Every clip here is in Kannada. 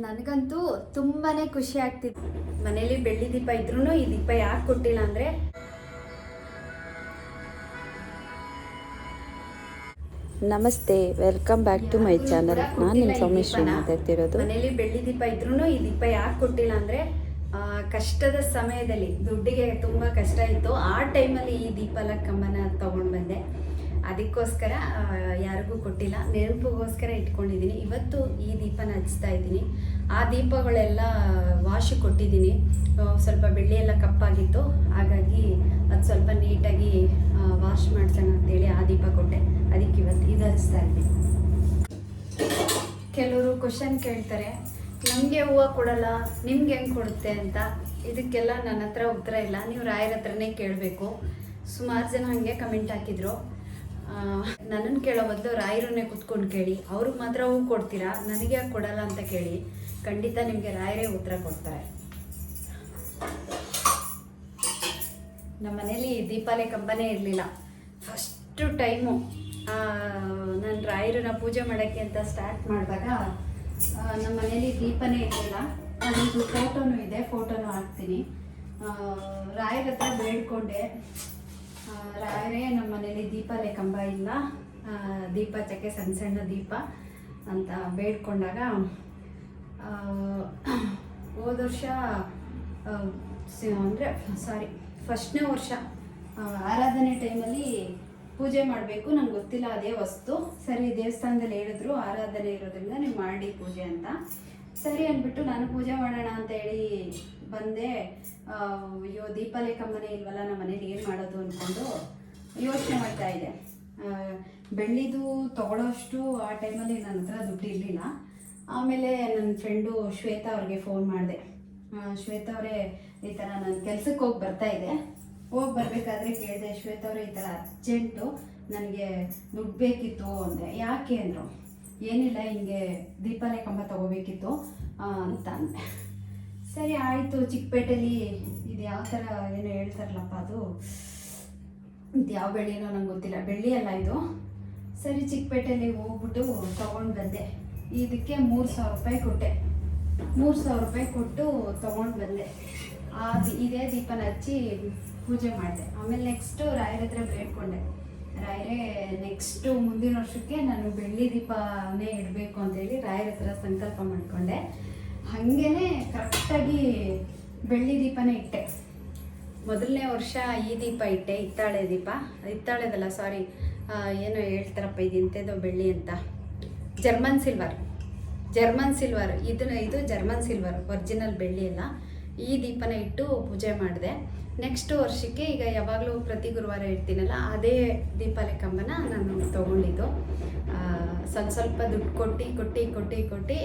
ನನಗಂತೂ ತುಂಬಾನೇ ಖುಷಿ ಆಗ್ತಿತ್ತು ಮನೇಲಿ ಬೆಳ್ಳಿ ದೀಪ ಇದ್ರೂ ಈ ದೀಪ ಯಾಕೆ ಕೊಟ್ಟಿಲ್ಲ ಅಂದ್ರೆ? ನಮಸ್ತೆ welcome back to my channel ನಾನು ನಿಮ್ಮ ಸೋಮೇಶ್ವರ ಮಾತಾಡ್ತಿರೋದು. ಮನೇಲಿ ಬೆಳ್ಳಿ ದೀಪ ಇದ್ರೂ ಈ ದೀಪ ಯಾಕೆ ಕೊಟ್ಟಿಲ್ಲ ಅಂದರೆ ಕಷ್ಟದ ಸಮಯದಲ್ಲಿ ದುಡ್ಡಿಗೆ ತುಂಬಾ ಕಷ್ಟ ಇತ್ತು. ಆ ಟೈಮಲ್ಲಿ ಈ ದೀಪಲ ಕಂಬನ ತಗೊಂಡ್ ಬಂದೆ. ಅದಕ್ಕೋಸ್ಕರ ಯಾರಿಗೂ ಕೊಟ್ಟಿಲ್ಲ. ನೆನಪಿಗೋಸ್ಕರ ಇಟ್ಕೊಂಡಿದ್ದೀನಿ. ಇವತ್ತು ಈ ದೀಪನ ಹಚ್ತಾ ಇದ್ದೀನಿ. ಆ ದೀಪಗಳೆಲ್ಲ ವಾಶ್ ಕೊಟ್ಟಿದ್ದೀನಿ. ಸ್ವಲ್ಪ ಬೆಳ್ಳಿ ಎಲ್ಲ ಕಪ್ಪಾಗಿತ್ತು. ಹಾಗಾಗಿ ಅದು ಸ್ವಲ್ಪ ನೀಟಾಗಿ ವಾಶ್ ಮಾಡ್ಸೋಣ ಅಂತೇಳಿ ಆ ದೀಪ ಕೊಟ್ಟೆ. ಅದಕ್ಕೆ ಇವತ್ತು ಇದು ಹಚ್ತಾ ಇದ್ದೀನಿ. ಕೆಲವರು ಕ್ವಶನ್ ಕೇಳ್ತಾರೆ, ನಮಗೆ ಹೂವು ಕೊಡಲ್ಲ, ನಿಮ್ಗೆ ಹೆಂಗೆ ಕೊಡುತ್ತೆ ಅಂತ? ಇದಕ್ಕೆಲ್ಲ ನನ್ನ ಹತ್ರ ಉತ್ತರ ಇಲ್ಲ. ನೀವು ರಾಯರ ಹತ್ರನೇ ಕೇಳಬೇಕು. ಸುಮಾರು ಜನ ಹಾಗೆ ಕಮೆಂಟ್ ಹಾಕಿದ್ರು. ನನ್ನನ್ನು ಕೇಳೋ ಬದಲು ರಾಯರನ್ನೇ ಕುತ್ಕೊಂಡು ಕೇಳಿ. ಅವ್ರಿಗೆ ಮಾತ್ರ ಹೂ ಕೊಡ್ತೀರಾ? ನನಗೆ ಯಾಕೆ ಕೊಡಲ್ಲ ಅಂತ ಕೇಳಿ. ಖಂಡಿತ ನಿಮಗೆ ರಾಯರೇ ಉತ್ತರ ಕೊಡ್ತಾರೆ. ನಮ್ಮ ಮನೇಲಿ ದೀಪಾಲೆ ಕಂಬನೇ ಇರಲಿಲ್ಲ. ಫಸ್ಟು ಟೈಮು ನಾನು ರಾಯರನ್ನ ಪೂಜೆ ಮಾಡೋಕ್ಕೆ ಅಂತ ಸ್ಟಾರ್ಟ್ ಮಾಡಿದಾಗ ನಮ್ಮ ಮನೇಲಿ ದೀಪನೇ ಇರಲಿಲ್ಲ. ಅದು ಫೋಟೋನು ಇದೆ ಫೋಟೋನು ಹಾಕ್ತೀನಿ. ರಾಯರ ಹತ್ರ ಬೇಡ್ಕೊಂಡೆ. ರಾಯರೇ, ನಮ್ಮ ಮನೇಲಿ ದೀಪಲೇ ಕಂಬ ಇಲ್ಲ. ದೀಪ ಚಕ್ಕೆ ಸಣ್ಣ ಸಣ್ಣ ದೀಪ ಅಂತ ಬೇಡ್ಕೊಂಡಾಗ ಹೋದ ವರ್ಷ ಅಂದರೆ ಸಾರಿ ಫಸ್ಟ್ನೇ ವರ್ಷ ಆರಾಧನೆ ಟೈಮಲ್ಲಿ ಪೂಜೆ ಮಾಡಬೇಕು. ನಂಗೆ ಗೊತ್ತಿಲ್ಲ ಅದೇ ವಸ್ತು. ಸರಿ, ದೇವಸ್ಥಾನದಲ್ಲಿ ಹೇಳಿದ್ರು, ಆರಾಧನೆ ಇರೋದ್ರಿಂದ ನೀವು ಮಾಡಿ ಪೂಜೆ ಅಂತ. ಸರಿ ಅಂದ್ಬಿಟ್ಟು ನಾನು ಪೂಜೆ ಮಾಡೋಣ ಅಂತ ಹೇಳಿ ಬಂದೆ ಅಯ್ಯೋ ದೀಪಾಲೆ ಕಂಬನೇ ಇಲ್ವಲ್ಲ, ನಮ್ಮ ಮನೇಲಿ ಏನು ಮಾಡೋದು ಅಂದ್ಕೊಂಡು ಯೋಚನೆ ಮಾಡ್ತಾ ಇದ್ದೆ. ಬೆಳ್ಳಿದು ತಗೊಳ್ಳೋಷ್ಟು ಆ ಟೈಮಲ್ಲಿ ನನ್ನ ಹತ್ರ ದುಡ್ಡು ಇರಲಿಲ್ಲ. ಆಮೇಲೆ ನನ್ನ ಫ್ರೆಂಡು ಶ್ವೇತಾ ಅವ್ರಿಗೆ ಫೋನ್ ಮಾಡಿದೆ. ಶ್ವೇತಾ ಅವರೇ, ಈ ಥರ ನಾನು ಕೆಲ್ಸಕ್ಕೆ ಹೋಗಿ ಬರ್ತಾ ಇದ್ದೆ. ಹೋಗಿ ಬರಬೇಕಾದ್ರೆ ಕೇಳಿದೆ, ಶ್ವೇತಾ ಅವರೇ, ಈ ಥರ ಅರ್ಜೆಂಟು, ನನಗೆ ದುಡ್ಡು ಬೇಕಿತ್ತು ಅಂದೆ ಯಾಕೆ ಅಂದರು? ಏನಿಲ್ಲ, ಹಿಂಗೆ ದೀಪಾಲೆ ಕಂಬ ತಗೋಬೇಕಿತ್ತು ಅಂತ ಅಂದೆ. ಸರಿ, ಆಯಿತು. ಚಿಕ್ಕಪೇಟೆಲಿ ಇದು ಯಾವ ಥರ ಏನೋ ಹೇಳ್ತಾರಲ್ಲಪ್ಪ ಅದು? ಇದು ಯಾವ ಬೆಳ್ಳಿನೋ ನಂಗೆ ಗೊತ್ತಿಲ್ಲ. ಬೆಳ್ಳಿ ಅಲ್ಲ ಇದು. ಸರಿ, ಚಿಕ್ಕಪೇಟೆಯಲ್ಲಿ ಹೋಗ್ಬಿಟ್ಟು ತೊಗೊಂಡು ಬಂದೆ. ಇದಕ್ಕೆ ಮೂರು ಸಾವಿರ ರೂಪಾಯಿ ಕೊಟ್ಟೆ. ಮೂರು ಸಾವಿರ ರೂಪಾಯಿ ಕೊಟ್ಟು ತೊಗೊಂಡು ಬಂದೆ. ಆ ಇದೇ ದೀಪನ ಹಚ್ಚಿ ಪೂಜೆ ಮಾಡಿದೆ. ಆಮೇಲೆ ನೆಕ್ಸ್ಟು ರಾಯರ ಹತ್ರ ಬೇಡ್ಕೊಂಡೆ. ರಾಯರೇ ನೆಕ್ಸ್ಟು ಮುಂದಿನ ವರ್ಷಕ್ಕೆ ನಾನು ಬೆಳ್ಳಿ ದೀಪನೇ ಇಡಬೇಕು ಅಂತೇಳಿ ರಾಯರ ಹತ್ರ ಸಂಕಲ್ಪ ಮಾಡಿಕೊಂಡೆ. ಹಾಗೇನೆ ಕರೆಕ್ಟಾಗಿ ಬೆಳ್ಳಿ ದೀಪನೇ ಇಟ್ಟೆ. ಮೊದಲನೇ ವರ್ಷ ಈ ದೀಪ ಇಟ್ಟೆ, ಹಿತ್ತಾಳೆ ದೀಪ. ಹಿತ್ತಾಳೆದಲ್ಲ ಸಾರಿ ಏನು ಹೇಳ್ತಾರಪ್ಪ, ಇದು ಇಂಥದ್ದು ಬೆಳ್ಳಿ ಅಂತ. ಜರ್ಮನ್ ಸಿಲ್ವರ್ ಜರ್ಮನ್ ಸಿಲ್ವರ್ ಇದನ್ನ ಇದು ಜರ್ಮನ್ ಸಿಲ್ವರ್ ಒರಿಜಿನಲ್ ಬೆಳ್ಳಿ ಅಲ್ಲ. ಈ ದೀಪನ ಇಟ್ಟು ಪೂಜೆ ಮಾಡಿದೆ. ನೆಕ್ಸ್ಟ್ ವರ್ಷಕ್ಕೆ ಈಗ ಯಾವಾಗಲೂ ಪ್ರತಿ ಗುರುವಾರ ಇಡ್ತೀನಲ್ಲ, ಅದೇ ದೀಪಾಲೆ ಕಂಬನ ನಾನು ತೊಗೊಂಡಿದ್ದು. ಸ್ವಲ್ಪ ಸ್ವಲ್ಪ ದುಡ್ಡು ಕೊಟ್ಟು ಕೊಟ್ಟು ಕೊಟ್ಟು ಕೊಟ್ಟು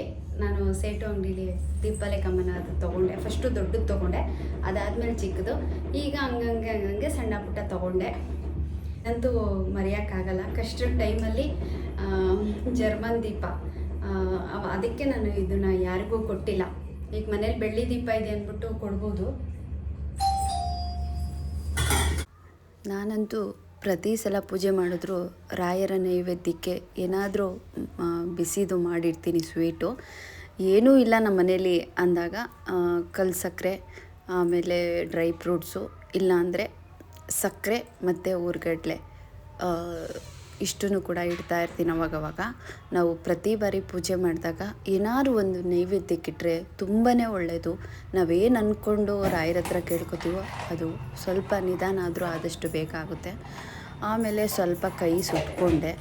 ನಾನು ಸೇಟು ಅಂಗಡಿಲಿ ದೀಪಾಲೆ ಕಂಬನ ಅದು ತೊಗೊಂಡೆ. ಫಸ್ಟು ದೊಡ್ಡದು ತೊಗೊಂಡೆ, ಅದಾದಮೇಲೆ ಚಿಕ್ಕದು. ಈಗ ಹಂಗಂಗೆ ಹಂಗಂಗೆ ಸಣ್ಣ ಪುಟ್ಟ ತೊಗೊಂಡೆ. ಅಂತೂ ಮರೆಯೋಕ್ಕಾಗಲ್ಲ. ಕಷ್ಟದ ಟೈಮಲ್ಲಿ ಜರ್ಮನ್ ದೀಪ. ಅದಕ್ಕೆ ನಾನು ಇದನ್ನು ಯಾರಿಗೂ ಕೊಟ್ಟಿಲ್ಲ. ಈಗ ಮನೇಲಿ ಬೆಳ್ಳಿ ದೀಪ ಇದೆ ಅಂದ್ಬಿಟ್ಟು ಕೊಡ್ಬೋದು. ನಾನಂತೂ ಪ್ರತಿ ಸಲ ಪೂಜೆ ಮಾಡಿದ್ರು ರಾಯರ ನೈವೇದ್ಯಕ್ಕೆ ಏನಾದರೂ ಬಿಸಿದು ಮಾಡಿರ್ತೀನಿ ಸ್ವೀಟು. ಏನೂ ಇಲ್ಲ ನಮ್ಮ ಮನೇಲಿ ಅಂದಾಗ ಕಲ್ ಸಕ್ಕರೆ, ಆಮೇಲೆ ಡ್ರೈ ಫ್ರೂಟ್ಸು, ಇಲ್ಲಾಂದರೆ ಸಕ್ಕರೆ ಮತ್ತು ಊರ್ಗಡ್ಲೆ. ಇಷ್ಟನ್ನು ಕೂಡ ಇಡ್ತಾ ಇರ್ತೀನಿ ಅವಾಗವಾಗ ನಾವು ಪ್ರತಿ ಬಾರಿ ಪೂಜೆ ಮಾಡಿದಾಗ ಏನಾದ್ರು ಒಂದು ನೈವೇದ್ಯಕ್ಕಿಟ್ರೆ ತುಂಬಾ ಒಳ್ಳೆಯದು ನಾವೇನು ಅಂದ್ಕೊಂಡು ರಾಯರ ಹತ್ರ ಕೇಳ್ಕೊತೀವೋ ಅದು ಸ್ವಲ್ಪ ನಿಧಾನ ಆದರೂ ಆದಷ್ಟು ಬೇಗ ಆಗುತ್ತೆ. ಆಮೇಲೆ ಸ್ವಲ್ಪ ಕೈ ಸುಟ್ಕೊಂಡೆ.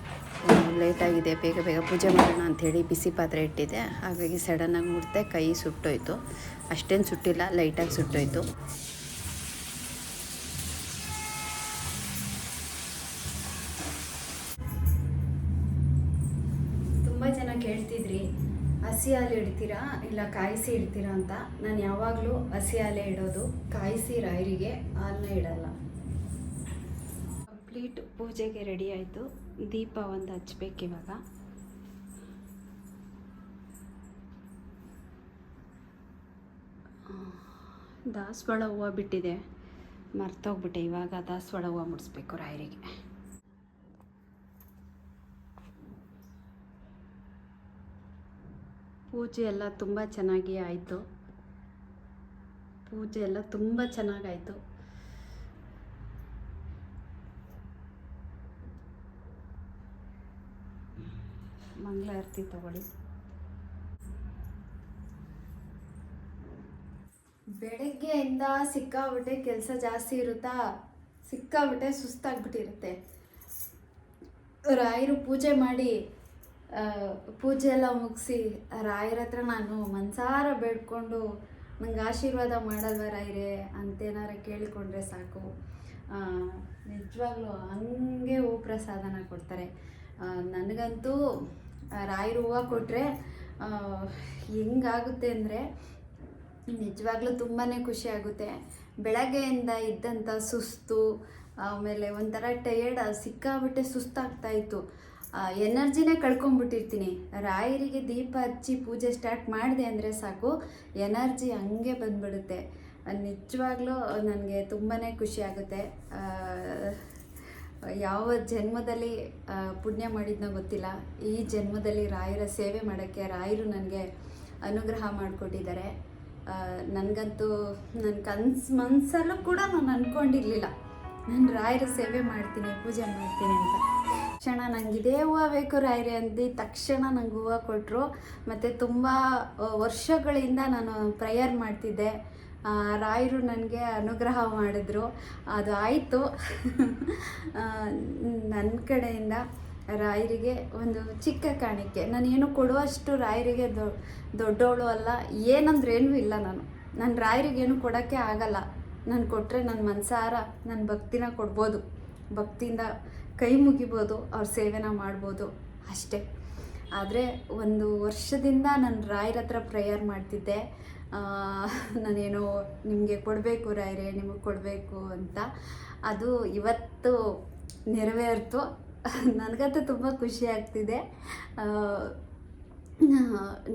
ಲೇಟಾಗಿದೆ ಬೇಗ ಬೇಗ ಪೂಜೆ ಮಾಡೋಣ ಅಂಥೇಳಿ ಬಿಸಿ ಪಾತ್ರೆ ಇಟ್ಟಿದ್ದೆ. ಹಾಗಾಗಿ ಸಡನ್ನಾಗಿ ಮುಟ್ದೆ ಕೈ ಸುಟ್ಟೋಯ್ತು. ಅಷ್ಟೇನು ಸುಟ್ಟಿಲ್ಲ ಲೈಟಾಗಿ ಸುಟ್ಟೋಯ್ತು. ಇಡ್ತೀರಾ ಇಲ್ಲ ಕಾಯಿಸಿ ಇಡ್ತೀರಾ ಅಂತ? ನಾನು ಯಾವಾಗಲೂ ಹಸಿ ಹಾಲೇ ಇಡೋದು, ಕಾಯಿಸಿ ರಾಯರಿಗೆ ಹಾಲನ್ನ ಇಡಲ್ಲ. ಕಂಪ್ಲೀಟ್ ಪೂಜೆಗೆ ರೆಡಿ ಆಯಿತು. ದೀಪ ಒಂದು ಹಚ್ಬೇಕು ಇವಾಗ. ದಾಸವಾಳ ಹೂವು ಬಿಟ್ಟಿದೆ. ಮರ್ತೋಗ್ಬಿಟ್ಟೆ. ಇವಾಗ ದಾಸವಾಳ ಹೂವು ಮುಡಿಸ್ಬೇಕು ರಾಯರಿಗೆ. ಪೂಜೆ ಎಲ್ಲ ತುಂಬ ಚೆನ್ನಾಗಿ ಆಯಿತು. ಪೂಜೆ ಎಲ್ಲ ತುಂಬ ಚೆನ್ನಾಗಾಯಿತು. ಮಂಗಳಾರತಿ ತಗೊಳ್ಳಿ. ಬೆಳಗ್ಗೆಯಿಂದ ಸಿಕ್ಕಾಬಿಟ್ಟೆ ಕೆಲಸ ಜಾಸ್ತಿ ಇರುತ್ತಾ? ಸಿಕ್ಕಾಬಿಟ್ಟೆ ಸುಸ್ತಾಗ್ಬಿಟ್ಟಿರುತ್ತೆ. ರಾಯರು ಪೂಜೆ ಮಾಡಿ ಪೂಜೆ ಎಲ್ಲ ಮುಗಿಸಿ ರಾಯರ ಹತ್ರ ನಾನು ಮನ್ಸಾರ ಬೇಡ್ಕೊಂಡು ನಂಗೆ ಆಶೀರ್ವಾದ ಮಾಡಲ್ವ ರಾಯರೇ ಅಂತೇನಾರ ಕೇಳಿಕೊಂಡ್ರೆ ಸಾಕು. ನಿಜವಾಗ್ಲೂ ಹಂಗೆ ಹೂ ಪ್ರಸಾದನ ಕೊಡ್ತಾರೆ. ನನಗಂತೂ ರಾಯರು ಹೂವು ಕೊಟ್ಟರೆ ಹೆಂಗಾಗುತ್ತೆ ಅಂದರೆ ನಿಜವಾಗ್ಲೂ ತುಂಬಾ ಖುಷಿ ಆಗುತ್ತೆ. ಬೆಳಗ್ಗೆಯಿಂದ ಇದ್ದಂಥ ಸುಸ್ತು, ಆಮೇಲೆ ಒಂಥರ ಟಯರ್ಡ್ ಸಿಕ್ಕಾಬಿಟ್ಟೆ ಸುಸ್ತಾಗ್ತಾ ಇತ್ತು. ಎನರ್ಜಿನೇ ಕಳ್ಕೊಂಡ್ಬಿಟ್ಟಿರ್ತೀನಿ ರಾಯರಿಗೆ ದೀಪ ಹಚ್ಚಿ ಪೂಜೆ ಸ್ಟಾರ್ಟ್ ಮಾಡಿದೆ ಅಂದರೆ ಸಾಕು. ಎನರ್ಜಿ ಹಂಗೆ ಬಂದ್ಬಿಡುತ್ತೆ. ನಿಜವಾಗ್ಲೂ ನನಗೆ ತುಂಬಾ ಖುಷಿ ಆಗುತ್ತೆ. ಯಾವ ಜನ್ಮದಲ್ಲಿ ಪುಣ್ಯ ಮಾಡಿದ್ನೋ ಗೊತ್ತಿಲ್ಲ. ಈ ಜನ್ಮದಲ್ಲಿ ರಾಯರ ಸೇವೆ ಮಾಡೋಕ್ಕೆ ರಾಯರು ನನಗೆ ಅನುಗ್ರಹ ಮಾಡಿಕೊಟ್ಟಿದ್ದಾರೆ. ನನಗಂತೂ ನನ್ನ ಕನ್ಸು ಮನಸ್ಸಲ್ಲೂ ಕೂಡ ನಾನು ಅಂದ್ಕೊಂಡಿರಲಿಲ್ಲ ನಾನು ರಾಯರ ಸೇವೆ ಮಾಡ್ತೀನಿ, ಪೂಜೆ ಮಾಡ್ತೀನಿ ಅಂತ. ತಕ್ಷಣ ನಂಗೆ ಇದೇ ಹೂವು ಬೇಕು ರಾಯ್ರಿ ಅಂದು ತಕ್ಷಣ ನಂಗೆ ಹೂವು ಕೊಟ್ಟರು ಮತ್ತು ತುಂಬ ವರ್ಷಗಳಿಂದ ನಾನು ಪ್ರೇಯರ್ ಮಾಡ್ತಿದ್ದೆ. ರಾಯರು ನನಗೆ ಅನುಗ್ರಹ ಮಾಡಿದ್ರು. ಅದು ಆಯಿತು. ನನ್ನ ಕಡೆಯಿಂದ ರಾಯರಿಗೆ ಒಂದು ಚಿಕ್ಕ ಕಾಣಿಕೆ. ನಾನು ಏನು ಕೊಡುವಷ್ಟು ರಾಯರಿಗೆ ದೊಡ್ಡವಳು ಅಲ್ಲ ಏನಂದ್ರೆ ಏನೂ ಇಲ್ಲ ನಾನು. ನಾನು ರಾಯರಿಗೇನು ಕೊಡೋಕ್ಕೆ ಆಗಲ್ಲ. ನಾನು ಕೊಟ್ಟರೆ ನನ್ನ ಮನಸಾರ ನನ್ನ ಭಕ್ತಿನ ಕೊಡ್ಬೋದು. ಭಕ್ತಿಯಿಂದ ಕೈ ಮುಗಿಬೋದು, ಅವ್ರ ಸೇವೆನ ಮಾಡ್ಬೋದು ಅಷ್ಟೇ. ಆದರೆ ಒಂದು ವರ್ಷದಿಂದ ನಾನು ರಾಯರ ಹತ್ರ ಪ್ರೇಯರ್ ಮಾಡ್ತಿದ್ದೆ. ನಾನೇನೋ ನಿಮಗೆ ಕೊಡಬೇಕು ರಾಯರೇ, ನಿಮಗೆ ಕೊಡಬೇಕು ಅಂತ. ಅದು ಇವತ್ತು ನೆರವೇರ್ತು. ನನಗಂತೂ ತುಂಬ ಖುಷಿ ಆಗ್ತಿದೆ.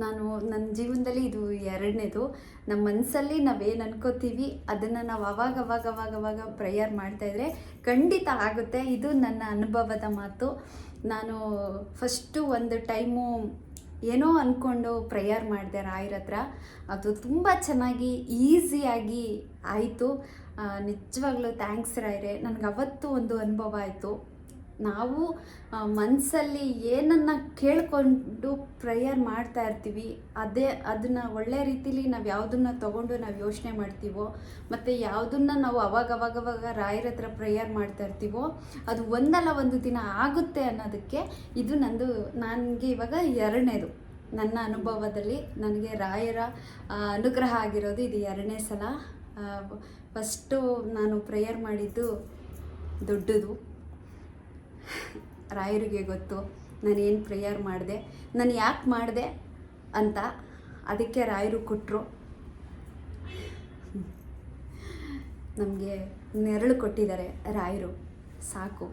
ನಾನು ನನ್ನ ಜೀವನದಲ್ಲಿ ಇದು ಎರಡನೇದು. ನಮ್ಮ ಮನಸ್ಸಲ್ಲಿ ನಾವೇನು ಅನ್ಕೋತೀವಿ, ಅದನ್ನು ನಾವು ಅವಾಗ ಅವಾಗ ಅವಾಗ ಅವಾಗ ಪ್ರೇಯರ್ ಮಾಡ್ತಾಯಿದ್ರೆ ಖಂಡಿತ ಆಗುತ್ತೆ. ಇದು ನನ್ನ ಅನುಭವದ ಮಾತು. ನಾನು ಫಸ್ಟು ಒಂದು ಟೈಮು ಏನೋ ಅಂದ್ಕೊಂಡು ಪ್ರೇಯರ್ ಮಾಡಿದೆ ರಾಯರ ಹತ್ರ. ಅದು ತುಂಬ ಚೆನ್ನಾಗಿ, ಈಸಿಯಾಗಿ ಆಯಿತು. ನಿಜವಾಗ್ಲೂ ಥ್ಯಾಂಕ್ಸ್ ರಾಯರೇ. ನನಗೆ ಅವತ್ತು ಒಂದು ಅನುಭವ ಆಯಿತು. ನಾವು ಮನಸ್ಸಲ್ಲಿ ಏನನ್ನ ಕೇಳಿಕೊಂಡು ಪ್ರೇಯರ್ ಮಾಡ್ತಾ ಇರ್ತೀವಿ, ಅದೇ ಅದನ್ನು ಒಳ್ಳೆ ರೀತಿಲಿ ನಾವು ಯಾವುದನ್ನ ತಗೊಂಡು ನಾವು ಯೋಚನೆ ಮಾಡ್ತೀವೋ, ಮತ್ತು ಯಾವುದನ್ನ ನಾವು ಅವಾಗ ಅವಾಗ ಅವಾಗ ರಾಯರ ಹತ್ರ ಪ್ರೇಯರ್ ಮಾಡ್ತಾ ಇರ್ತೀವೋ, ಅದು ಒಂದಲ್ಲ ಒಂದು ದಿನ ಆಗುತ್ತೆ ಅನ್ನೋದಕ್ಕೆ ಇದು ನಂದು, ನನಗೆ ಇವಾಗ ಎರಡನೇದು. ನನ್ನ ಅನುಭವದಲ್ಲಿ ನನಗೆ ರಾಯರ ಅನುಗ್ರಹ ಆಗಿರೋದು ಇದು ಎರಡನೇ ಸಲ. ಫಸ್ಟು ನಾನು ಪ್ರೇಯರ್ ಮಾಡಿದ್ದು ದೊಡ್ಡದು. ರಾಯರಿಗೆ ಗೊತ್ತು ನಾನು ಏನು ಪ್ರೇಯರ್ ಮಾಡಿದೆ, ನಾನು ಯಾಕೆ ಮಾಡಿದೆ ಅಂತ ಅದಕ್ಕೆ ರಾಯರು ಕೊಟ್ಟರು ನಮಗೆ ನೆರಳು ಕೊಟ್ಟಿದ್ದಾರೆ ರಾಯರು. ಸಾಕು.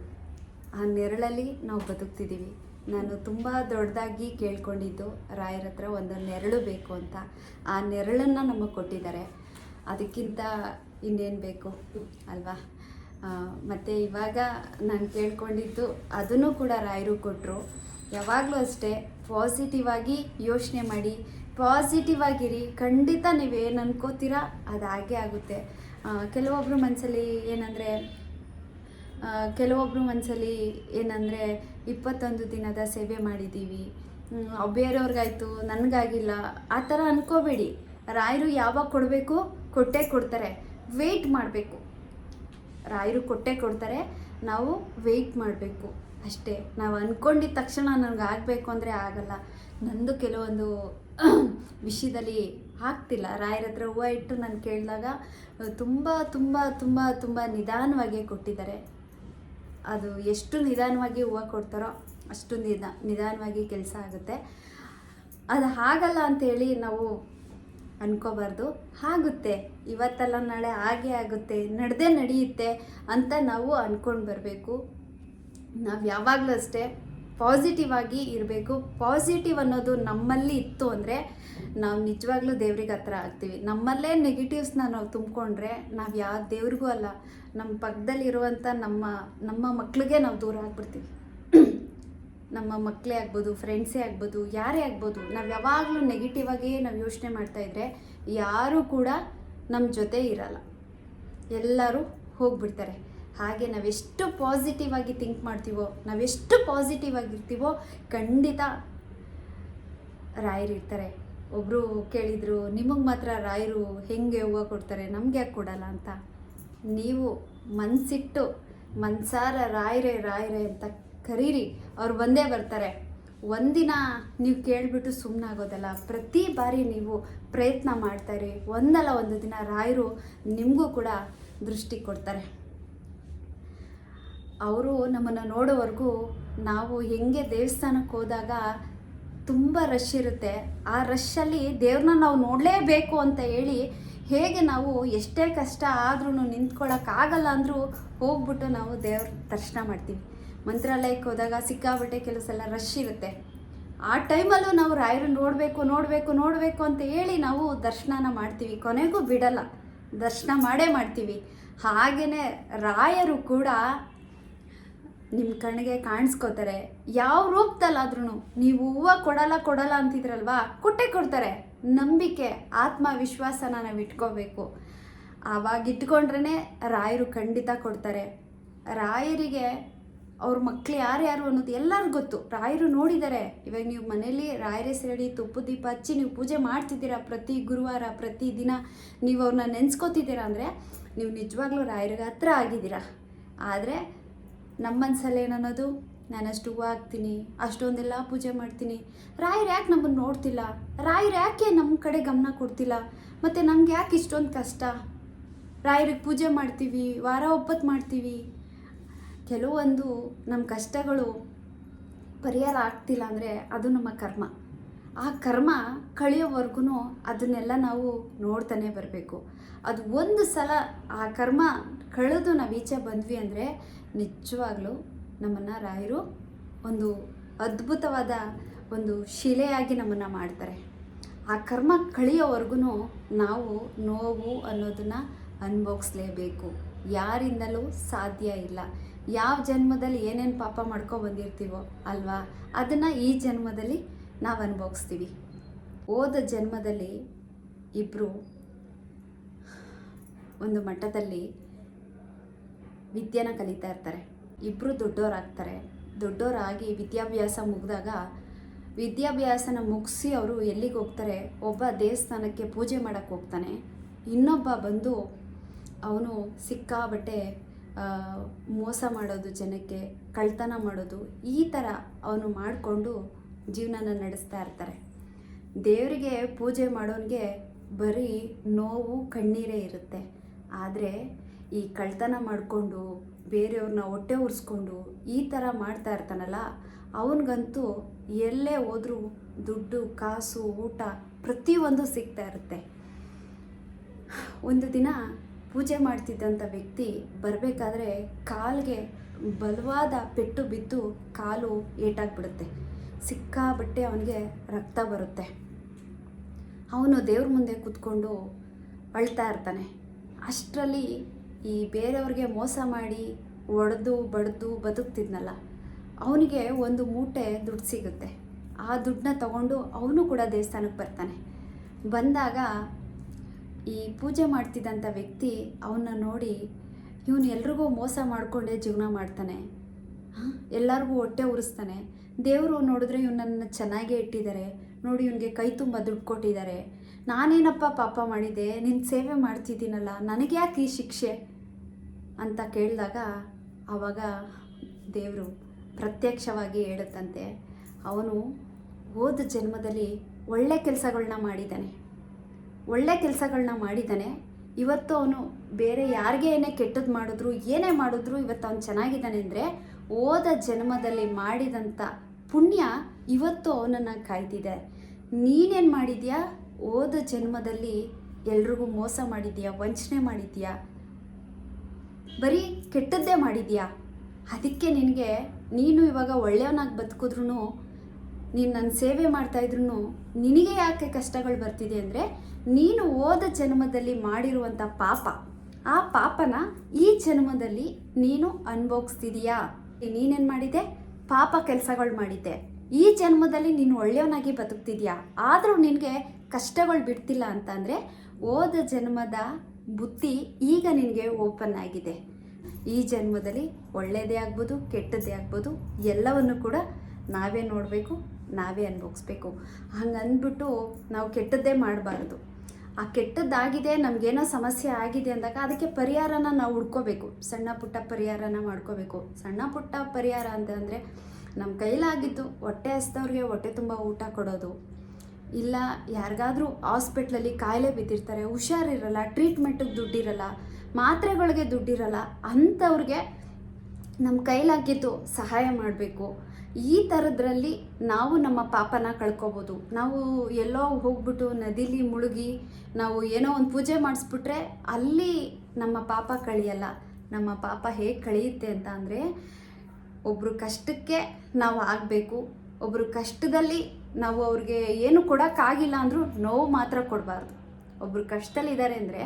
ಆ ನೆರಳಲ್ಲಿ ನಾವು ಬದುಕ್ತಿದ್ದೀವಿ. ನಾನು ತುಂಬ ದೊಡ್ಡದಾಗಿ ಕೇಳ್ಕೊಂಡಿದ್ದು ರಾಯರ ಹತ್ರ ಒಂದು ನೆರಳು ಬೇಕು ಅಂತ. ಆ ನೆರಳನ್ನು ನಮಗೆ ಕೊಟ್ಟಿದ್ದಾರೆ. ಅದಕ್ಕಿಂತ ಇನ್ನೇನು ಬೇಕು? ಅಲ್ವಾ? ಮತ್ತು ಇವಾಗ ನಾನು ಕೇಳ್ಕೊಂಡಿದ್ದು ಅದನ್ನು ಕೂಡ ರಾಯರು ಕೊಟ್ಟರು ಯಾವಾಗಲೂ ಅಷ್ಟೇ ಪಾಸಿಟಿವ್ ಆಗಿ ಯೋಚನೆ ಮಾಡಿ ಪಾಸಿಟಿವ್ ಆಗಿರಿ, ಖಂಡಿತ ನೀವೇನು ಅನ್ಕೋತೀರಾ ಅದು ಹಾಗೆ ಆಗುತ್ತೆ. ಕೆಲವೊಬ್ಬರು ಮನಸ್ಸಲ್ಲಿ ಏನಂದರೆ ಕೆಲವೊಬ್ರು ಮನಸ್ಸಲ್ಲಿ ಏನಂದರೆ ಇಪ್ಪತ್ತೊಂದು ದಿನದ ಸೇವೆ ಮಾಡಿದ್ದೀವಿ ಬೇರೆಯವ್ರಿಗಾಯ್ತು, ನನಗಾಗಿಲ್ಲ, ಆ ಥರ ಅನ್ಕೋಬೇಡಿ. ರಾಯರು ಯಾವಾಗ ಕೊಡಬೇಕು? ಕೊಟ್ಟೇ ಕೊಡ್ತಾರೆ. ವೆಯ್ಟ್ ಮಾಡಬೇಕು. ರಾಯರು ಕೊಟ್ಟೆ ಕೊಡ್ತಾರೆ, ನಾವು ವೆಯ್ಟ್ ಮಾಡಬೇಕು. ಅಷ್ಟೇ. ನಾವು ಅಂದ್ಕೊಂಡಿದ್ದ ತಕ್ಷಣ ನನಗೆ ಆಗಬೇಕು ಅಂದರೆ ಆಗಲ್ಲ. ನಂದು ಕೆಲವೊಂದು ವಿಷಯದಲ್ಲಿ ಆಗ್ತಿಲ್ಲ. ರಾಯರ ಹತ್ರ ಹೂವು ಇಟ್ಟು ನಾನು ಕೇಳಿದಾಗ, ತುಂಬ ತುಂಬ ತುಂಬ ತುಂಬ ನಿಧಾನವಾಗಿ ಕೊಟ್ಟಿದ್ದಾರೆ. ಅದು ಎಷ್ಟು ನಿಧಾನವಾಗಿ ಹೂವು ಕೊಡ್ತಾರೋ ಅಷ್ಟು ನಿಧ, ನಿಧಾನವಾಗಿ ಕೆಲಸ ಆಗುತ್ತೆ. ಅದು ಆಗಲ್ಲ ಅಂತೇಳಿ ನಾವು ಅನ್ಕೋಬಾರ್ದು. ಆಗುತ್ತೆ ಇವತ್ತಲ್ಲ ನಾಳೆ ಹಾಗೆ ಆಗುತ್ತೆ. ನಡೆದೇ ನಡೆಯುತ್ತೆ ಅಂತ ನಾವು ಅಂದ್ಕೊಂಡು ಬರಬೇಕು. ನಾವು ಯಾವಾಗಲೂ ಅಷ್ಟೇ ಪಾಸಿಟಿವ್ ಆಗಿ ಇರಬೇಕು. ಪಾಸಿಟಿವ್ ಅನ್ನೋದು ನಮ್ಮಲ್ಲಿ ಇತ್ತು ಅಂದರೆ ನಾವು ನಿಜವಾಗ್ಲೂ ದೇವ್ರಿಗೆ ಹತ್ರ ಆಗ್ತೀವಿ. ನಮ್ಮಲ್ಲೇ ನೆಗೆಟಿವ್ಸ್ನ ನಾವು ತುಂಬಿಕೊಂಡ್ರೆ ನಾವು ಯಾವ ದೇವ್ರಿಗೂ ಅಲ್ಲ ನಮ್ಮ ಪಕ್ಕದಲ್ಲಿರುವಂಥ ನಮ್ಮ ನಮ್ಮ ಮಕ್ಳಿಗೆ ನಾವು ದೂರ ಆಗ್ಬಿಡ್ತೀವಿ. ನಮ್ಮ ಮಕ್ಕಳೇ ಆಗ್ಬೋದು ಫ್ರೆಂಡ್ಸೇ ಆಗ್ಬೋದು, ಯಾರೇ ಆಗ್ಬೋದು, ನಾವು ಯಾವಾಗಲೂ ನೆಗೆಟಿವ್ ಆಗಿ ನಾವು ಯೋಚನೆ ಮಾಡ್ತಾ ಇದ್ರೆ ಯಾರೂ ಕೂಡ ನಮ್ಮ ಜೊತೆ ಇರಲ್ಲ. ಎಲ್ಲರೂ ಹೋಗ್ಬಿಡ್ತಾರೆ. ಹಾಗೆ ನಾವೆಷ್ಟು ಪಾಸಿಟಿವ್ ಆಗಿ ಥಿಂಕ್ ಮಾಡ್ತೀವೋ, ನಾವೆಷ್ಟು ಪಾಸಿಟಿವ್ ಆಗಿರ್ತೀವೋ, ಖಂಡಿತ ರಾಯರು ಇರ್ತಾರೆ. ಒಬ್ಬರು ಕೇಳಿದರು, ನಿಮಗೆ ಮಾತ್ರ ರಾಯರು ಹೆಂಗೆ ಹೂವು ಕೊಡ್ತಾರೆ? ನಮಗೆ ಯಾಕೆ ಕೊಡಲ್ಲ? ಅಂತ. ನೀವು ಮನಸ್ಸಿಟ್ಟು ಮನ್ಸಾರ ರಾಯರೇ ರಾಯರೇ ಅಂತ ಕರೀರಿ, ಅವ್ರು ಬಂದೇ ಬರ್ತಾರೆ. ಒಂದಿನ ನೀವು ಕೇಳಿಬಿಟ್ಟು ಸುಮ್ಮನಾಗೋದಲ್ಲ ಪ್ರತಿ ಬಾರಿ ನೀವು ಪ್ರಯತ್ನ ಮಾಡ್ತಾರೆ. ಒಂದಲ್ಲ ಒಂದು ದಿನ ರಾಯರು ನಿಮಗೂ ಕೂಡ ದೃಷ್ಟಿ ಕೊಡ್ತಾರೆ. ಅವರು ನಮ್ಮನ್ನು ನೋಡೋವರೆಗೂ ನಾವು ಹೆಂಗೆ ದೇವಸ್ಥಾನಕ್ಕೆ ಹೋದಾಗ ತುಂಬ ರಶ್ ಇರುತ್ತೆ. ಆ ರಶ್ಶಲ್ಲಿ ದೇವ್ರನ್ನ ನಾವು ನೋಡಲೇಬೇಕು ಅಂತ ಹೇಳಿ ಹೇಗೆ ನಾವು ಎಷ್ಟೇ ಕಷ್ಟ ಆದ್ರೂ ನಿಂತ್ಕೊಳ್ಳೋಕ್ಕಾಗಲ್ಲ ಅಂದರೂ ಹೋಗ್ಬಿಟ್ಟು ನಾವು ದೇವ್ರ ದರ್ಶನ ಮಾಡ್ತೀವಿ. ಮಂತ್ರಾಲಯಕ್ಕೆ ಹೋದಾಗ ಸಿಕ್ಕಾಬಟ್ಟೆ ಕೆಲವು ಸಲ ರಶ್ ಇರುತ್ತೆ. ಆ ಟೈಮಲ್ಲೂ ನಾವು ರಾಯರು ನೋಡಬೇಕು ನೋಡಬೇಕು ನೋಡಬೇಕು ಅಂತ ಹೇಳಿ ನಾವು ದರ್ಶನನ ಮಾಡ್ತೀವಿ. ಕೊನೆಗೂ ಬಿಡಲ್ಲ. ದರ್ಶನ ಮಾಡೇ ಮಾಡ್ತೀವಿ. ಹಾಗೆಯೇ ರಾಯರು ಕೂಡ ನಿಮ್ಮ ಕಣ್ಣಿಗೆ ಕಾಣಿಸ್ಕೋತಾರೆ. ಯಾವ ರೂಪದಲ್ಲಾದ್ರೂ ನೀವು ಹೂವು ಕೊಡಲ್ಲ ಕೊಡಲ್ಲ ಅಂತಿದ್ರಲ್ವಾ? ಕೊಟ್ಟೆ ಕೊಡ್ತಾರೆ. ನಂಬಿಕೆ, ಆತ್ಮವಿಶ್ವಾಸನ ನಾವು ಇಟ್ಕೋಬೇಕು. ಆವಾಗ ಇಟ್ಕೊಂಡ್ರೇ ರಾಯರು ಖಂಡಿತ ಕೊಡ್ತಾರೆ. ರಾಯರಿಗೆ ಅವ್ರ ಮಕ್ಳು ಯಾರ್ಯಾರು ಅನ್ನೋದು ಎಲ್ಲರಿಗೂ ಗೊತ್ತು. ರಾಯರು ನೋಡಿದ್ದಾರೆ ಇವಾಗ ನೀವು ಮನೇಲಿ ರಾಯರ ಹೆಸರಡಿ ತುಪ್ಪು ದೀಪ ಹಚ್ಚಿ ನೀವು ಪೂಜೆ ಮಾಡ್ತಿದ್ದೀರಾ ಪ್ರತಿ ಗುರುವಾರ, ಪ್ರತಿ ದಿನ? ನೀವು ಅವ್ರನ್ನ ನೆನೆಸ್ಕೋತಿದ್ದೀರಾ ಅಂದರೆ ನೀವು ನಿಜವಾಗ್ಲೂ ರಾಯರಿಗೆ ಹತ್ರ ಆಗಿದ್ದೀರಾ. ಆದರೆ ನಮ್ಮ ಮನಸ್ಸಲ್ಲಿ ಏನನ್ನೋದು? ನಾನು ಅಷ್ಟು ಹೂವು ಹಾಕ್ತೀನಿ, ಅಷ್ಟೊಂದೆಲ್ಲ ಪೂಜೆ ಮಾಡ್ತೀನಿ. ರಾಯರು ಯಾಕೆ ನಮ್ಮನ್ನು ನೋಡ್ತಿಲ್ಲ? ರಾಯರು ಯಾಕೆ ನಮ್ಮ ಕಡೆ ಗಮನ ಕೊಡ್ತಿಲ್ಲ? ಮತ್ತು ನಮ್ಗೆ ಯಾಕೆ ಇಷ್ಟೊಂದು ಕಷ್ಟ? ರಾಯರಿಗೆ ಪೂಜೆ ಮಾಡ್ತೀವಿ, ವಾರ ಒಪ್ಪತ್ತು ಮಾಡ್ತೀವಿ. ಕೆಲವೊಂದು ನಮ್ಮ ಕಷ್ಟಗಳು ಪರಿಹಾರ ಆಗ್ತಿಲ್ಲ ಅಂದರೆ ಅದು ನಮ್ಮ ಕರ್ಮ. ಆ ಕರ್ಮ ಕಳೆಯೋವರೆಗೂ ಅದನ್ನೆಲ್ಲ ನಾವು ನೋಡ್ತಾನೆ ಬರಬೇಕು. ಅದು ಒಂದು ಸಲ ಆ ಕರ್ಮ ಕಳೆದು ನಾವು ಈಚೆ ಬಂದ್ವಿ ಅಂದರೆ ನಿಜವಾಗ್ಲೂ ನಮ್ಮನ್ನು ರಾಯರು ಒಂದು ಅದ್ಭುತವಾದ ಒಂದು ಶಿಲೆಯಾಗಿ ನಮ್ಮನ್ನು ಮಾಡ್ತಾರೆ. ಆ ಕರ್ಮ ಕಳೆಯೋವರೆಗೂ ನಾವು ನೋವು ಅನ್ನೋದನ್ನು ಅನುಭವಿಸ್ಲೇಬೇಕು ಯಾರಿಂದಲೂ ಸಾಧ್ಯ ಇಲ್ಲ. ಯಾವ ಜನ್ಮದಲ್ಲಿ ಏನೇನು ಪಾಪ ಮಾಡ್ಕೊ ಬಂದಿರ್ತೀವೋ ಅಲ್ವಾ? ಅದನ್ನು ಈ ಜನ್ಮದಲ್ಲಿ ನಾವು ಅನುಭವಿಸ್ತೀವಿ ಹೋದ ಜನ್ಮದಲ್ಲಿ ಇಬ್ಬರು ಒಂದು ಮಠದಲ್ಲಿ ವಿದ್ಯೆನ ಕಲಿತಾ ಇರ್ತಾರೆ. ಇಬ್ಬರು ದೊಡ್ಡವರಾಗ್ತಾರೆ ದೊಡ್ಡವರಾಗಿ ವಿದ್ಯಾಭ್ಯಾಸ ಮುಗಿದಾಗ ವಿದ್ಯಾಭ್ಯಾಸನ ಮುಗಿಸಿ ಅವರು ಎಲ್ಲಿಗೆ ಹೋಗ್ತಾರೆ? ಒಬ್ಬ ದೇವಸ್ಥಾನಕ್ಕೆ ಪೂಜೆ ಮಾಡೋಕ್ಕೆ ಹೋಗ್ತಾನೆ. ಇನ್ನೊಬ್ಬ ಬಂದು ಅವನು ಸಿಕ್ಕಾಬಟ್ಟೆ ಮೋಸ ಮಾಡೋದು ಜನಕ್ಕೆ ಕಳ್ತನ ಮಾಡೋದು, ಈ ಥರ ಅವನು ಮಾಡಿಕೊಂಡು ಜೀವನನ ನಡೆಸ್ತಾ ಇರ್ತಾರೆ. ದೇವರಿಗೆ ಪೂಜೆ ಮಾಡೋನಿಗೆ ಬರೀ ನೋವು, ಕಣ್ಣೀರೇ ಇರುತ್ತೆ. ಆದರೆ ಈ ಕಳ್ತನ ಮಾಡಿಕೊಂಡು ಬೇರೆಯವ್ರನ್ನ ಹೊಟ್ಟೆ ಉರಿಸ್ಕೊಂಡು ಈ ಥರ ಮಾಡ್ತಾ ಇರ್ತಾನಲ್ಲ, ಅವನಿಗಂತೂ ಎಲ್ಲೇ ಹೋದರೂ ದುಡ್ಡು, ಕಾಸು, ಊಟ ಪ್ರತಿಯೊಂದು ಸಿಗ್ತಾ ಇರುತ್ತೆ. ಒಂದು ದಿನ ಪೂಜೆ ಮಾಡ್ತಿದ್ದಂಥ ವ್ಯಕ್ತಿ ಬರಬೇಕಾದ್ರೆ ಕಾಲಿಗೆ ಬಲವಾದ ಪೆಟ್ಟು ಬಿದ್ದು ಕಾಲು ಏಟಾಗ್ಬಿಡುತ್ತೆ. ಸಿಕ್ಕಾಬಟ್ಟೆ ಅವನಿಗೆ ರಕ್ತ ಬರುತ್ತೆ. ಅವನು ದೇವ್ರ ಮುಂದೆ ಕೂತ್ಕೊಂಡು ಅಳ್ತಾ ಇರ್ತಾನೆ. ಅಷ್ಟರಲ್ಲಿ ಈ ಬೇರೆಯವ್ರಿಗೆ ಮೋಸ ಮಾಡಿ ಒಡೆದು ಬಡ್ದು ಬದುಕ್ತಿದ್ನಲ್ಲ, ಅವನಿಗೆ ಒಂದು ಮೂಟೆ ದುಡ್ಡು ಸಿಗುತ್ತೆ. ಆ ದುಡ್ಡನ್ನ ತಗೊಂಡು ಅವನು ಕೂಡ ದೇವಸ್ಥಾನಕ್ಕೆ ಬರ್ತಾನೆ. ಬಂದಾಗ ಈ ಪೂಜೆ ಮಾಡ್ತಿದ್ದಂಥ ವ್ಯಕ್ತಿ ಅವನ್ನ ನೋಡಿ ಇವನು ಎಲ್ರಿಗೂ ಮೋಸ ಮಾಡಿಕೊಂಡೇ ಜೀವನ ಮಾಡ್ತಾನೆ. ಎಲ್ಲರಿಗೂ ಹೊಟ್ಟೆ ಉರಿಸ್ತಾನೆ. ದೇವರು ನೋಡಿದ್ರೆ ಇವನನ್ನು ಚೆನ್ನಾಗೇ ಇಟ್ಟಿದ್ದಾರೆ ನೋಡಿ ಇವನಿಗೆ ಕೈ ತುಂಬ ದುಡ್ಡು ಕೊಟ್ಟಿದ್ದಾರೆ ನಾನೇನಪ್ಪ ಪಾಪ ಮಾಡಿದೆ? ನಿನ್ನ ಸೇವೆ ಮಾಡ್ತಿದ್ದೀನಲ್ಲ, ನನಗೆ ಯಾಕೆ ಈ ಶಿಕ್ಷೆ? ಅಂತ ಕೇಳಿದಾಗ ಆವಾಗ ದೇವರು ಪ್ರತ್ಯಕ್ಷವಾಗಿ ಹೇಳುತ್ತಂತೆ. ಅವನು ಹೋದ ಜನ್ಮದಲ್ಲಿ ಒಳ್ಳೆ ಕೆಲಸಗಳನ್ನ ಮಾಡಿದ್ದಾನೆ. ಒಳ್ಳೆ ಕೆಲಸಗಳನ್ನ ಮಾಡಿದ್ದಾನೆ. ಇವತ್ತು ಅವನು ಬೇರೆ ಯಾರಿಗೆ ಏನೇ ಕೆಟ್ಟದ್ದು ಮಾಡಿದ್ರು, ಏನೇ ಮಾಡಿದ್ರು ಇವತ್ತು ಅವನು ಚೆನ್ನಾಗಿದ್ದಾನೆ ಅಂದರೆ ಹೋದ ಜನ್ಮದಲ್ಲಿ ಮಾಡಿದಂಥ ಪುಣ್ಯ ಇವತ್ತು ಅವನನ್ನು ಕಾಯ್ತಿದೆ ನೀನೇನು ಮಾಡಿದ್ಯಾ? ಹೋದ ಜನ್ಮದಲ್ಲಿ ಎಲ್ರಿಗೂ ಮೋಸ ಮಾಡಿದ್ಯಾ? ವಂಚನೆ ಮಾಡಿದ್ಯಾ? ಬರೀ ಕೆಟ್ಟದ್ದೇ ಮಾಡಿದ್ಯಾ? ಅದಕ್ಕೆ ನಿನಗೆ ನೀನು ಇವಾಗ ಒಳ್ಳೆಯವನಾಗಿ ಬದುಕಿದ್ರೂ ನೀನು ನನ್ನ ಸೇವೆ ಮಾಡ್ತಾ ಇದ್ರು ನಿನಗೆ ಯಾಕೆ ಕಷ್ಟಗಳು ಬರ್ತಿದೆ ಅಂದರೆ ನೀನು ಹೋದ ಜನ್ಮದಲ್ಲಿ ಮಾಡಿರುವಂಥ ಪಾಪ. ಆ ಪಾಪನ ಈ ಜನ್ಮದಲ್ಲಿ ನೀನು ಅನುಭವಿಸ್ತಿದೀಯಾ ನೀನೇನು ಮಾಡಿದೆ ಪಾಪ ಕೆಲಸಗಳು ಮಾಡಿದ್ದೆ. ಈ ಜನ್ಮದಲ್ಲಿ ನೀನು ಒಳ್ಳೆಯವನಾಗಿ ಬದುಕ್ತಿದ್ಯಾ? ಆದರೂ ನಿನಗೆ ಕಷ್ಟಗಳು ಬಿಡ್ತಿಲ್ಲ ಅಂತಂದರೆ ಹೋದ ಜನ್ಮದ ಬುದ್ಧಿ ಈಗ ನಿನಗೆ ಓಪನ್ ಆಗಿದೆ. ಈ ಜನ್ಮದಲ್ಲಿ ಒಳ್ಳೆಯದೇ ಆಗ್ಬೋದು, ಕೆಟ್ಟದ್ದೇ ಆಗ್ಬೋದು, ಎಲ್ಲವನ್ನು ಕೂಡ ನಾವೇ ನೋಡಬೇಕು. ನಾವೇ ಅನುಭವಿಸ್ಬೇಕು. ಹಂಗೆ ಅಂದ್ಬಿಟ್ಟು ನಾವು ಕೆಟ್ಟದ್ದೇ ಮಾಡಬಾರ್ದು. ಆ ಕೆಟ್ಟದ್ದಾಗಿದೆ, ನಮಗೇನೋ ಸಮಸ್ಯೆ ಆಗಿದೆ ಅಂದಾಗ ಅದಕ್ಕೆ ಪರಿಹಾರನ ನಾವು ಹುಡ್ಕೋಬೇಕು. ಸಣ್ಣ ಪುಟ್ಟ ಪರಿಹಾರನ ಮಾಡ್ಕೋಬೇಕು. ಸಣ್ಣ ಪುಟ್ಟ ಪರಿಹಾರ ಅಂತಂದರೆ ನಮ್ಮ ಕೈಲಾಗಿದ್ದು ಹೊಟ್ಟೆ ಹಸ್ದವ್ರಿಗೆ ಹೊಟ್ಟೆ ತುಂಬ ಊಟ ಕೊಡೋದು. ಇಲ್ಲ, ಯಾರಿಗಾದ್ರೂ ಹಾಸ್ಪಿಟ್ಲಲ್ಲಿ ಕಾಯಿಲೆ ಬಿದ್ದಿರ್ತಾರೆ, ಹುಷಾರಿರಲ್ಲ ಟ್ರೀಟ್ಮೆಂಟಿಗೆ ದುಡ್ಡಿರಲ್ಲ, ಮಾತ್ರೆಗಳಿಗೆ ದುಡ್ಡಿರಲ್ಲ, ಅಂಥವ್ರಿಗೆ ನಮ್ಮ ಕೈಲಾಗಿದ್ದು ಸಹಾಯ ಮಾಡಬೇಕು. ಈ ಥರದ್ರಲ್ಲಿ ನಾವು ನಮ್ಮ ಪಾಪನ ಕಳ್ಕೊಬೋದು. ನಾವು ಎಲ್ಲೋ ಹೋಗ್ಬಿಟ್ಟು ನದಿಲಿ ಮುಳುಗಿ ನಾವು ಏನೋ ಒಂದು ಪೂಜೆ ಮಾಡಿಸ್ಬಿಟ್ರೆ ಅಲ್ಲಿ ನಮ್ಮ ಪಾಪ ಕಳಿಯಲ್ಲ. ನಮ್ಮ ಪಾಪ ಹೇಗೆ ಕಳೆಯುತ್ತೆ ಅಂತ ಅಂದರೆ ಒಬ್ಬರು ಕಷ್ಟಕ್ಕೆ ನಾವು ಆಗಬೇಕು. ಒಬ್ಬರು ಕಷ್ಟದಲ್ಲಿ ನಾವು ಅವ್ರಿಗೆ ಏನು ಕೊಡೋಕ್ಕಾಗಿಲ್ಲ ಅಂದರೂ ನೋವು ಮಾತ್ರ ಕೊಡಬಾರ್ದು. ಒಬ್ಬರು ಕಷ್ಟದಲ್ಲಿದ್ದಾರೆ ಅಂದರೆ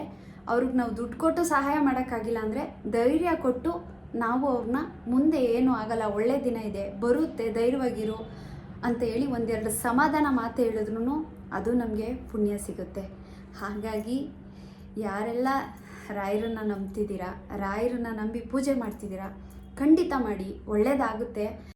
ಅವ್ರಿಗೆ ನಾವು ದುಡ್ಡು ಕೊಟ್ಟು ಸಹಾಯ ಮಾಡೋಕ್ಕಾಗಿಲ್ಲ ಅಂದರೆ ಧೈರ್ಯ ಕೊಟ್ಟು ನಾವು ಅವ್ರನ್ನ ಮುಂದೆ ಏನೂ ಆಗಲ್ಲ, ಒಳ್ಳೆ ದಿನ ಇದೆ, ಬರುತ್ತೆ, ಧೈರ್ಯವಾಗಿರು ಅಂತ ಹೇಳಿ ಒಂದೆರಡು ಸಮಾಧಾನ ಮಾತು ಹೇಳಿದ್ರು ಅದು ನಮಗೆ ಪುಣ್ಯ ಸಿಗುತ್ತೆ. ಹಾಗಾಗಿ ಯಾರೆಲ್ಲ ರಾಯರನ್ನ ನಂಬ್ತಿದ್ದೀರಾ, ರಾಯರನ್ನ ನಂಬಿ ಪೂಜೆ ಮಾಡ್ತಿದ್ದೀರಾ, ಖಂಡಿತ ಮಾಡಿ ಒಳ್ಳೆಯದಾಗುತ್ತೆ